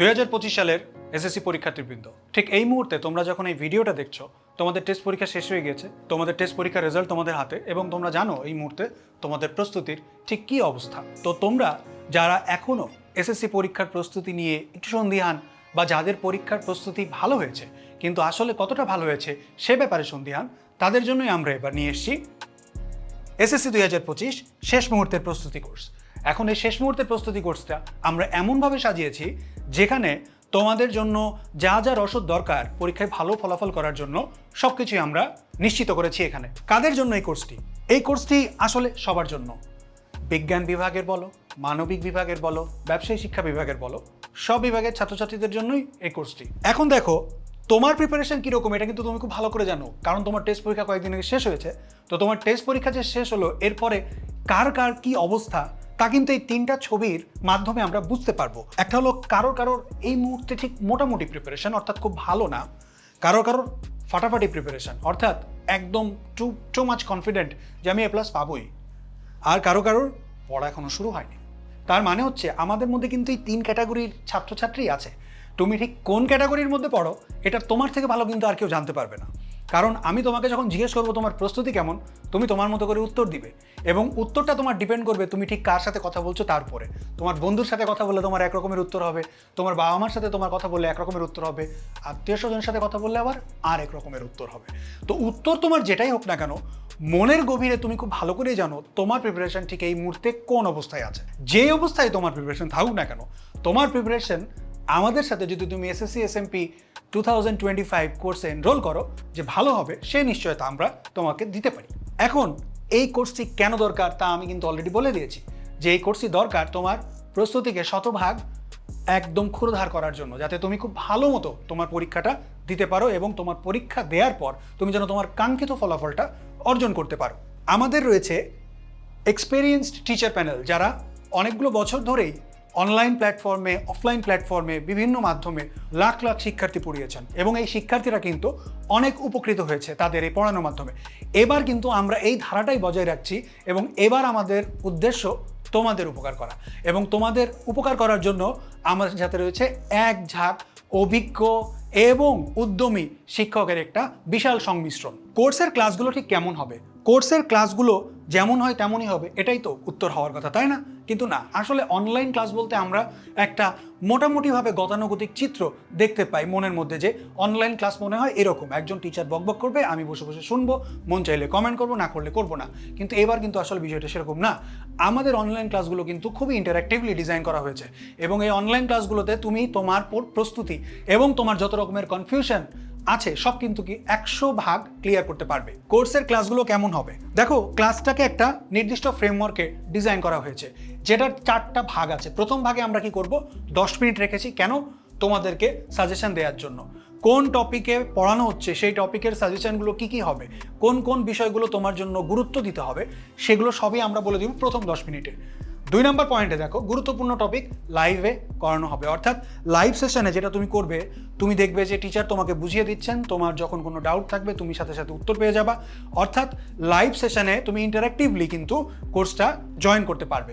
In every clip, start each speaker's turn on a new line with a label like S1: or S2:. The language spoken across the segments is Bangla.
S1: দুই হাজার পঁচিশ সালের এসএসসি পরীক্ষার্থীবৃন্দ ঠিক এই মুহূর্তে তোমরা যখন এই ভিডিওটা দেখছ, তোমাদের টেস্ট পরীক্ষা শেষ হয়ে গেছে তোমাদের টেস্ট পরীক্ষার রেজাল্ট তোমাদের হাতে এবং তোমরা জানো এই মুহূর্তে তোমাদের প্রস্তুতির ঠিক কী অবস্থা। তো তোমরা যারা এখনও এসএসসি পরীক্ষার প্রস্তুতি নিয়ে একটু সন্দিহান বা যাদের পরীক্ষার প্রস্তুতি ভালো হয়েছে, কিন্তু আসলে কতটা ভালো হয়েছে সে ব্যাপারে সন্দিহান, তাদের জন্যই আমরা এবার নিয়ে এসেছি এসএসসি দুই হাজার পঁচিশ শেষ মুহূর্তের প্রস্তুতি কোর্স এখন এই শেষ মুহূর্তের প্রস্তুতি কোর্সটা আমরা এমনভাবে সাজিয়েছি, যেখানে তোমাদের জন্য যা যা রসদ দরকার পরীক্ষায় ভালো ফলাফল করার জন্য সব কিছুই আমরা নিশ্চিত করেছি এখানে। কাদের জন্য এই কোর্সটি? এই কোর্সটি আসলে সবার জন্য। বিজ্ঞান বিভাগের বলো, মানবিক বিভাগের বলো, ব্যবসায়ী শিক্ষা বিভাগের বলো, সব বিভাগের ছাত্রছাত্রীদের জন্যই এই কোর্সটি। এখন দেখো, তোমার প্রিপারেশন কীরকম এটা কিন্তু তুমি খুব ভালো করে জানো, কারণ তোমার টেস্ট পরীক্ষা কয়েকদিন আগে শেষ হয়েছে। তো তোমার টেস্ট পরীক্ষা যে শেষ হলো, এরপরে কার কার কি অবস্থা তা কিন্তু এই তিনটা ছবির মাধ্যমে আমরা বুঝতে পারব। একটা হলো কারোর কারোর এই মুহূর্তে ঠিক মোটামুটি প্রিপারেশন অর্থাৎ খুব ভালো না। কারোর কারোর ফাটাফাটি প্রিপারেশন অর্থাৎ একদম টু টু মাচ কনফিডেন্ট যে আমি এ প্লাস পাবোই। আর কারও কারোর পড়া এখনও শুরু হয়নি। তার মানে হচ্ছে আমাদের মধ্যে কিন্তু এই তিন ক্যাটাগরির ছাত্রছাত্রী আছে। তুমি ঠিক কোন ক্যাটাগরির মধ্যে পড়ো এটা তোমার থেকে ভালো কিন্তু আর কেউ জানতে পারবে না। কারণ আমি তোমাকে যখন জিজ্ঞেস করব তোমার প্রস্তুতি কেমন, তুমি তোমার মতো করে উত্তর দিবে। এবং উত্তরটা তোমার ডিপেন্ড করবে তুমি ঠিক কার সাথে কথা বলছো তার উপরে তোমার বন্ধুর সাথে কথা বললে তোমার এক রকমের উত্তর হবে, তোমার বাবা মার সাথে তোমার কথা বললে এক রকমের উত্তর হবে আত্মীয় স্বজনের সাথে কথা বললে আবার আর এক রকমের উত্তর হবে। তো উত্তর তোমার যেটাই হোক না কেন, মনের গভীরে তুমি খুব ভালো করেই জানো তোমার প্রিপারেশন ঠিক এই মুহূর্তে কোন অবস্থায় আছে। যে অবস্থায় তোমার প্রিপারেশন থাকুক না কেন, তোমার প্রিপারেশন আমাদের সাথে যদি তুমি SSC SMP two thousand twenty five কোর্সে এনরোল করো, যে ভালো হবে, সে নিশ্চয়তা আমরা তোমাকে দিতে পারি। এখন এই কোর্সটি কেন দরকার তা আমি কিন্তু অলরেডি বলে দিয়েছি। যে এই কোর্সটি দরকার তোমার প্রস্তুতিকে শতভাগ একদম ক্ষুরধার করার জন্য, যাতে তুমি খুব ভালো মতো তোমার পরীক্ষাটা দিতে পারো এবং তোমার পরীক্ষা দেওয়ার পর তুমি যেন তোমার কাঙ্ক্ষিত ফলাফলটা অর্জন করতে পারো। আমাদের রয়েছে এক্সপেরিয়েন্সড টিচার প্যানেল যারা অনেকগুলো বছর ধরেই অনলাইন প্ল্যাটফর্মে অফলাইন প্ল্যাটফর্মে বিভিন্ন মাধ্যমে লাখ লাখ শিক্ষার্থী পড়িয়েছেন। এবং এই শিক্ষার্থীরা কিন্তু অনেক উপকৃত হয়েছে তাদের এই পড়ানোর মাধ্যমে। এবার কিন্তু আমরা এই ধারাটাই বজায় রাখছি এবং এবার আমাদের উদ্দেশ্য তোমাদের উপকার করা। এবং তোমাদের উপকার করার জন্য আমাদের সাথে রয়েছে এক ঝাঁক, অভিজ্ঞ এবং উদ্যমী শিক্ষকের একটা বিশাল সংমিশ্রণ। কোর্সের ক্লাসগুলো ঠিক কেমন হবে? কোর্সের ক্লাসগুলো যেমন হয় তেমনই হবে, এটাই তো উত্তর হওয়ার কথা, তাই না? কিন্তু না, আসলে অনলাইন ক্লাস বলতে আমরা একটা মোটামুটিভাবে গতানুগতিক চিত্র দেখতে পাই মনের মধ্যে যে অনলাইন ক্লাস মনে হয় এরকম, একজন টিচার বকবক করবে, আমি বসে বসে শুনব, মন চাইলে কমেন্ট করব, না করলে করব না। কিন্তু এবার কিন্তু আসলে বিষয়টা সেরকম না। আমাদের অনলাইন ক্লাসগুলো কিন্তু খুবই ইন্টারাক্টিভলি ডিজাইন করা হয়েছে এবং এই অনলাইন ক্লাসগুলোতে তুমি তোমার প্রস্তুতি এবং তোমার যত রকমের কনফিউশন আছে, সব কিন্তু কি একশো ভাগ ক্লিয়ার করতে পারবে। কোর্সের ক্লাসগুলো কেমন হবে? দেখো ক্লাসটাকে একটা নির্দিষ্ট ফ্রেমওয়ার্কে ডিজাইন করা হয়েছে, যেটার চারটা ভাগ আছে। প্রথম ভাগে আমরা কি করব? দশ মিনিট রেখেছি। কেন? তোমাদেরকে সাজেশন দেওয়ার জন্য। কোন টপিকে পড়ানো হচ্ছে, সেই টপিকের সাজেশনগুলো কি কি হবে? কোন কোন বিষয়গুলো তোমার জন্য গুরুত্ব দিতে হবে, সেগুলো সবই আমরা বলে দিব প্রথম দশ মিনিটে। দুই নম্বর পয়েন্টে দেখো, গুরুত্বপূর্ণ টপিক লাইভে করানো হবে। অর্থাৎ লাইভ সেশনে যেটা তুমি করবে, তুমি দেখবে যে টিচার তোমাকে বুঝিয়ে দিচ্ছেন, তোমার যখন কোনো ডাউট থাকবে, তুমি সাথে সাথে উত্তর পেয়ে যাবা। অর্থাৎ লাইভ সেশনে তুমি ইন্টারাক্টিভলি কিন্তু কোর্সটা জয়েন করতে পারবে।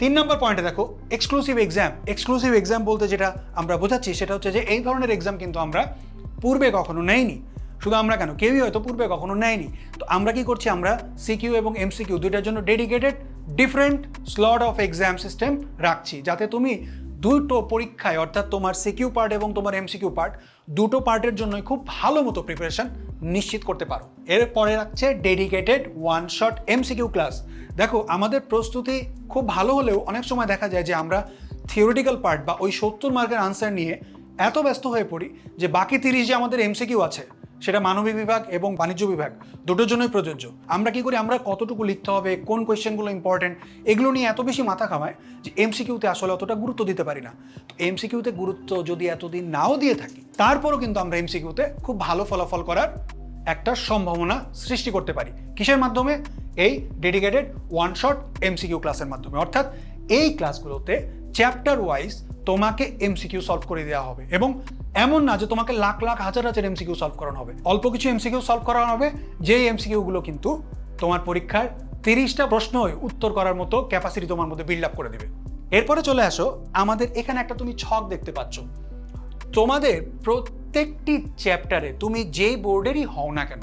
S1: তিন নম্বর পয়েন্টে দেখো এক্সক্লুসিভ এক্সাম এক্সক্লুসিভ এক্সাম বলতে যেটা আমরা বোঝাচ্ছি, সেটা হচ্ছে যে এই ধরনের এক্সাম কিন্তু আমরা পূর্বে কখনো নেইনি। শুধু আমরা কেন? কেউই হয়তো পূর্বে কখনো নেয়নি। তো আমরা কি করছি? আমরা সিকিউ এবং এমসিকিউ দুইটার জন্য dedicated different slot of exam system রাখছি। যাতে তুমি দুটো পরীক্ষায়, অর্থাৎ তোমার সিকিউ পার্ট এবং তোমার এমসিকিউ পার্ট দুটো পার্টের জন্যই খুব ভালো মতো প্রিপারেশন নিশ্চিত করতে পারো। এরপরে রাখছে dedicated one shot MCQ class দেখো, আমাদের প্রস্তুতি খুব ভালো হলেও অনেক সময় দেখা যায় যে আমরা থিওরিটিক্যাল পার্ট বা ওই সত্তর মার্কের আনসার নিয়ে এত ব্যস্ত হয়ে পড়ি যে বাকি তিরিশ যে আমাদের এমসিকিউ আছে সেটা মানবিক বিভাগ এবং বাণিজ্য বিভাগ, দুটোর জন্যই প্রযোজ্য। আমরা কি করি? আমরা কতটুকু লিখতে হবে, কোন কোয়েশ্চেনগুলো ইম্পর্টেন্ট এগুলো নিয়ে এত বেশি মাথা খামায় যে এমসিকিউতে আসলে অতটা গুরুত্ব দিতে পারি না। এমসিকিউতে গুরুত্ব যদি এতদিন নাও দিয়ে থাকি, তারপরও কিন্তু আমরা এমসিকিউতে খুব ভালো ফলাফল করার একটা সম্ভাবনা সৃষ্টি করতে পারি। কিসের মাধ্যমে? এই ডেডিকেটেড ওয়ান শট এমসিকিউ ক্লাসের মাধ্যমে। অর্থাৎ এই ক্লাসগুলোতে চ্যাপ্টার ওয়াইজ তোমাকে এমসিকিউ সলভ করে দেওয়া হবে এবং এমন না যে তোমাকে লাখ লাখ, হাজার হাজার এমসিকিউ সলভ করানো হবে। অল্প কিছু এমসিকিউ সলভ করানো হবে, যেই এমসিকিউগুলো কিন্তু তোমার পরীক্ষার তিরিশটা প্রশ্নই উত্তর করার মতো ক্যাপাসিটি তোমার মধ্যে বিল্ড আপ করে দেবে। এরপরে চলে আসো, আমাদের এখানে একটা তুমি ছক দেখতে পাচ্ছ। তোমাদের প্রত্যেকটি চ্যাপ্টারে তুমি যেই বোর্ডেরই হও না কেন,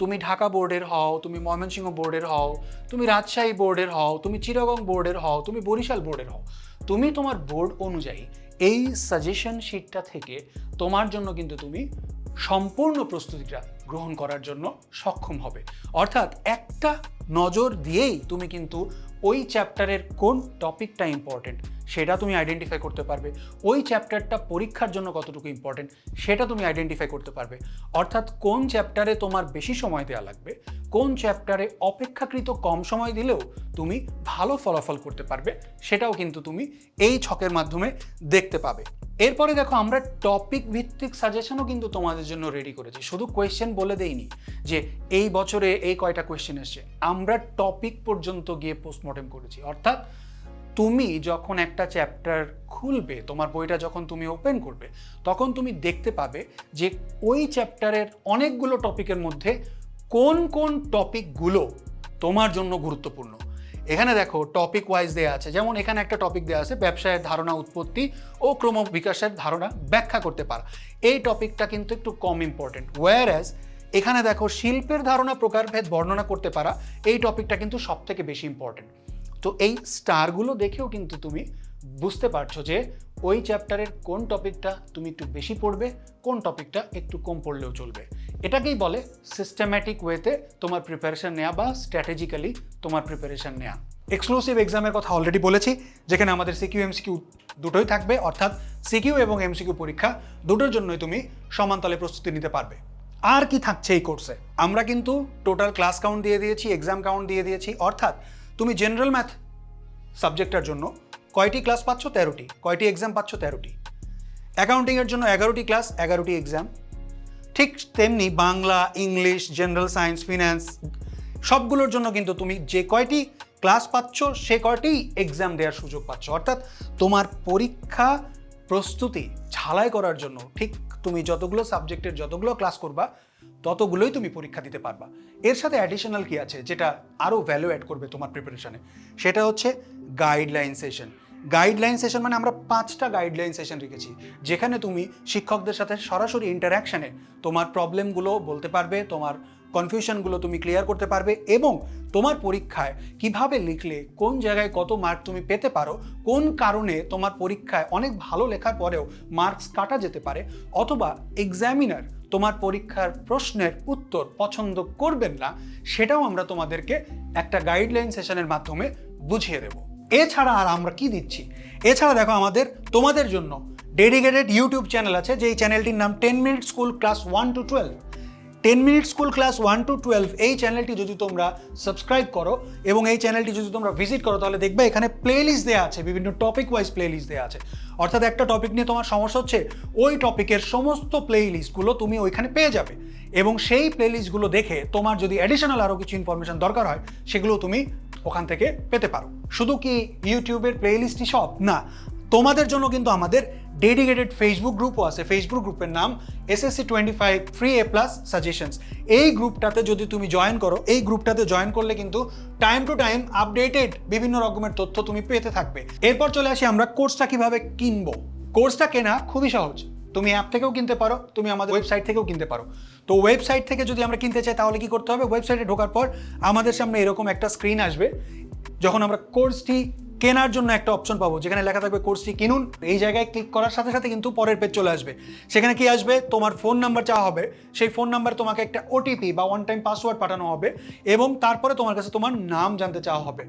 S1: তুমি ঢাকা বোর্ডের হও, তুমি ময়মনসিংহ বোর্ডের হও, তুমি রাজশাহী বোর্ডের হও, তুমি চিরগং বোর্ডের হও, তুমি বরিশাল বোর্ডের হও, তুমি তোমার বোর্ড অনুযায়ী এই সাজেশন শিটটা থেকে তোমার জন্য কিন্তু তুমি সম্পূর্ণ প্রস্তুতিটা গ্রহণ করার জন্য সক্ষম হবে। অর্থাৎ একটা নজর দিয়েই তুমি কিন্তু ওই চ্যাপ্টারের কোন টপিকটা ইম্পর্টেন্ট সেটা তুমি আইডেন্টিফাই করতে পারবে। ওই চ্যাপ্টারটা পরীক্ষার জন্য কতটুকু ইম্পর্টেন্ট সেটা তুমি আইডেন্টিফাই করতে পারবে। অর্থাৎ কোন চ্যাপ্টারে তোমার বেশি সময় দেওয়া লাগবে, কোন চ্যাপ্টারে অপেক্ষাকৃত কম সময় দিলেও তুমি ভালো ফলাফল করতে পারবে, সেটাও কিন্তু তুমি এই ছকের মাধ্যমে দেখতে পাবে। এরপরে দেখো আমরা টপিক ভিত্তিক সাজেশনও কিন্তু তোমাদের জন্য রেডি করেছি। শুধু কোয়েশ্চেন বলে দেইনি যে এই বছরে এই কয়টা কোয়েশ্চেন এসছে। আমরা টপিক পর্যন্ত গিয়ে পোস্টমর্টেম করেছি। অর্থাৎ তুমি যখন একটা চ্যাপ্টার খুলবে, তোমার বইটা যখন তুমি ওপেন করবে, তখন তুমি দেখতে পাবে যে ওই চ্যাপ্টারের অনেকগুলো টপিকের মধ্যে কোন কোন টপিকগুলো তোমার জন্য গুরুত্বপূর্ণ। এখানে দেখো টপিক ওয়াইজ দেওয়া আছে, যেমন এখানে একটা টপিক দেওয়া আছে, ব্যবসায়ের ধারণা উৎপত্তি ও ক্রম বিকাশের ধারণা ব্যাখ্যা করতে পারা। এই টপিকটা কিন্তু একটু কম ইম্পর্টেন্ট ওয়ার অ্যাজ এখানে দেখো, শিল্পের ধারণা প্রকারভেদ বর্ণনা করতে পারা, এই টপিকটা কিন্তু সব থেকে বেশি ইম্পর্টেন্ট তো এই স্টারগুলো দেখেও কিন্তু তুমি বুঝতে পারছ যে ওই চ্যাপ্টারের কোন টপিকটা তুমি একটু বেশি পড়বে, কোন টপিকটা একটু কম পড়লেও চলবে। এটাকেই বলে সিস্টেম্যাটিক ওয়েতে তোমার প্রিপারেশন নেওয়া বা স্ট্র্যাটেজিক্যালি তোমার প্রিপারেশন নেওয়া এক্সক্লুসিভ এক্সামের কথা অলরেডি বলেছি, যেখানে আমাদের সিকিউ এমসিকিউ দুটোই থাকবে, অর্থাৎ সিকিউ এবং এমসিকিউ পরীক্ষা দুটোর জন্যই তুমি সমানতলে প্রস্তুতি নিতে পারবে। আর কি থাকছে এই কোর্সে আমরা কিন্তু টোটাল ক্লাস কাউন্ট দিয়ে দিয়েছি এক্সাম কাউন্ট দিয়ে দিয়েছি, অর্থাৎ তুমি জেনারেল ম্যাথ সাবজেক্টটার জন্য কয়টি ক্লাস পাচ্ছ? তেরোটি। কয়টি এক্সাম পাচ্ছ? তেরোটি। অ্যাকাউন্টিংয়ের জন্য এগারোটি ক্লাস এগারোটি এক্সাম ঠিক তেমনি Bangla English general science finance সবগুলোর জন্য কিন্তু তুমি যে কয়টি ক্লাস পাচ্ছ, সে কয়টি এক্সাম দেওয়ার সুযোগ পাচ্ছ। অর্থাৎ তোমার পরীক্ষা প্রস্তুতি, ঝালাই করার জন্য ঠিক তুমি যতগুলো সাবজেক্টের যতগুলো ক্লাস করবা ততগুলোই তুমি পরীক্ষা দিতে পারবা। এর সাথে অ্যাডিশনাল কি আছে যেটা আরও ভ্যালু অ্যাড করবে তোমার প্রিপারেশনে সেটা হচ্ছে গাইডলাইন সেশন গাইডলাইন সেশন মানে আমরা পাঁচটা গাইডলাইন সেশন রেখেছি, যেখানে তুমি শিক্ষকদের সাথে সরাসরি ইন্টারাকশানে তোমার প্রবলেমগুলো বলতে পারবে, তোমার কনফিউশনগুলো তুমি ক্লিয়ার করতে পারবে এবং তোমার পরীক্ষায় কীভাবে লিখলে, কোন জায়গায় কত মার্ক তুমি পেতে পারো, কোন কারণে তোমার পরীক্ষায় অনেক ভালো লেখার পরেও মার্কস কাটা যেতে পারে, অথবা এক্সামিনার তোমার পরীক্ষার প্রশ্নের উত্তর পছন্দ করবেন না, সেটাও আমরা তোমাদেরকে একটা গাইডলাইন সেশনের মাধ্যমে বুঝিয়ে দেব। এছাড়া আর আমরা কি দিচ্ছি? এছাড়া দেখো আমাদের, তোমাদের জন্য ডেডিকেটেড ইউটিউব চ্যানেল আছে, যেই চ্যানেলটির নাম ten minute school class one two twelve ten minute school class one two twelve এই চ্যানেলটি যদি তোমরা সাবস্ক্রাইব করো এবং এই চ্যানেলটি যদি তোমরা ভিজিট করো, তাহলে দেখবে এখানে প্লে লিস্ট দেওয়া আছে, বিভিন্ন টপিক ওয়াইজ প্লে লিস্ট দেওয়া আছে। অর্থাৎ একটা টপিক নিয়ে তোমার সমস্যা হচ্ছে, ওই টপিকের সমস্ত প্লে লিস্টগুলো তুমি ওইখানে পেয়ে যাবে। এবং সেই প্লে লিস্টগুলো দেখে তোমার যদি অ্যাডিশনাল আরও কিছু ইনফরমেশন দরকার হয় সেগুলো তুমি ওখান থেকে পেতে পারো। শুধু কি ইউটিউবের প্লে লিস্টই সব? না। তোমাদের জন্য কিন্তু আমাদের ডেডিকেটেড ফেসবুক গ্রুপও আছে। ফেসবুক গ্রুপের নাম SSC twenty five free A plus suggestions এই গ্রুপটাতে যদি তুমি জয়েন করো, এই গ্রুপটাতে জয়েন করলে কিন্তু টাইম টু টাইম আপডেটেড বিভিন্ন রকমের তথ্য তুমি পেতে থাকবে। এরপর চলে আসি আমরা কোর্সটা কীভাবে কিনবো। কোর্সটা কেনা খুবই সহজ। তুমি অ্যাপ থেকেও কিনতে পারো, তুমি আমাদের ওয়েবসাইট থেকেও কিনতে পারো। তো ওয়েবসাইট থেকে যদি আমরা কিনতে চাই, তাহলে কি করতে হবে? ওয়েবসাইটে ঢোকার পর আমাদের সামনে এরকম একটা স্ক্রিন আসবে, যখন আমরা কোর্সটি কেনার জন্য একটা অপশন পাবো, যেখানে লেখা থাকবে কোর্সটি কিনুন। এই জায়গায় ক্লিক করার সাথে সাথে কিন্তু পরের পেজ চলে আসবে। সেখানে কি আসবে? তোমার ফোন নাম্বার চাওয়া হবে। সেই ফোন নাম্বার তোমাকে একটা ওটিপি বা ওয়ান টাইম পাসওয়ার্ড পাঠানো হবে এবং তারপরে তোমার কাছে তোমার নাম জানতে চাওয়া হবে।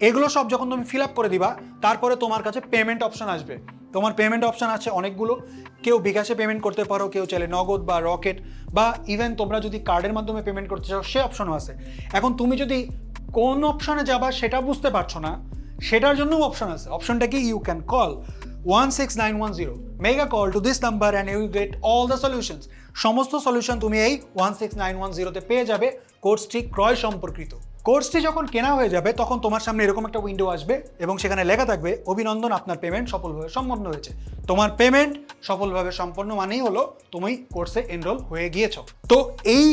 S1: এগুলো সব যখন তুমি ফিল আপ করে দিবা, তারপরে তোমার কাছে পেমেন্ট অপশন আসবে। তোমার পেমেন্ট অপশন আছে অনেকগুলো। কেউ বিকাশে পেমেন্ট করতে পারো, কেউ চাইলে নগদ বা রকেট বা ইভেন তোমরা যদি কার্ডের মাধ্যমে পেমেন্ট করতে চাও, সে অপশনও আছে। এখন তুমি যদি কোন অপশনে যাবা, সেটা বুঝতে পারছ না সেটার জন্যও অপশন আছে। অপশনটা কি you can call one six nine one zero mega call to this number and you get all the solutions সমস্ত সলিউশন তুমি এই ওয়ান সিক্স নাইন ওয়ান জিরোতে পেয়ে যাবে। কোর্সটি ক্রয় সম্পর্কিত। কোর্সটি যখন কেনা হয়ে যাবে, তখন তোমার সামনে এরকম একটা উইন্ডো আসবে এবং সেখানে লেখা থাকবে, অভিনন্দন, আপনার পেমেন্ট সফলভাবে সম্পন্ন হয়েছে। তোমার পেমেন্ট সফলভাবে সম্পন্ন মানেই হলো তুমি কোর্সে এনরোল হয়ে গিয়েছ। তো এই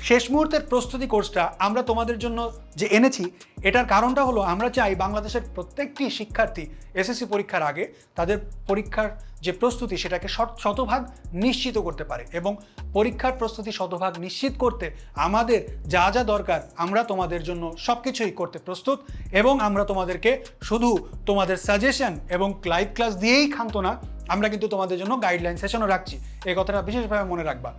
S1: শেষ মুহূর্তের প্রস্তুতি কোর্সটা আমরা তোমাদের জন্য যে এনেছি, এটার কারণটা হলো আমরা চাই বাংলাদেশের প্রত্যেকটি শিক্ষার্থী এসএসসি পরীক্ষার আগে তাদের পরীক্ষার যে প্রস্তুতি সেটাকে শতভাগ নিশ্চিত করতে পারে এবং পরীক্ষার প্রস্তুতি শতভাগ নিশ্চিত করতে আমাদের যা যা দরকার আমরা তোমাদের জন্য সব কিছুই করতে প্রস্তুত এবং আমরা তোমাদেরকে শুধু তোমাদের সাজেশন এবং লাইভ ক্লাস দিয়েই খান্ত না, আমরা কিন্তু তোমাদের জন্য গাইডলাইন সেশনও রাখছি। এই কথাটা বিশেষভাবে মনে রাখবা।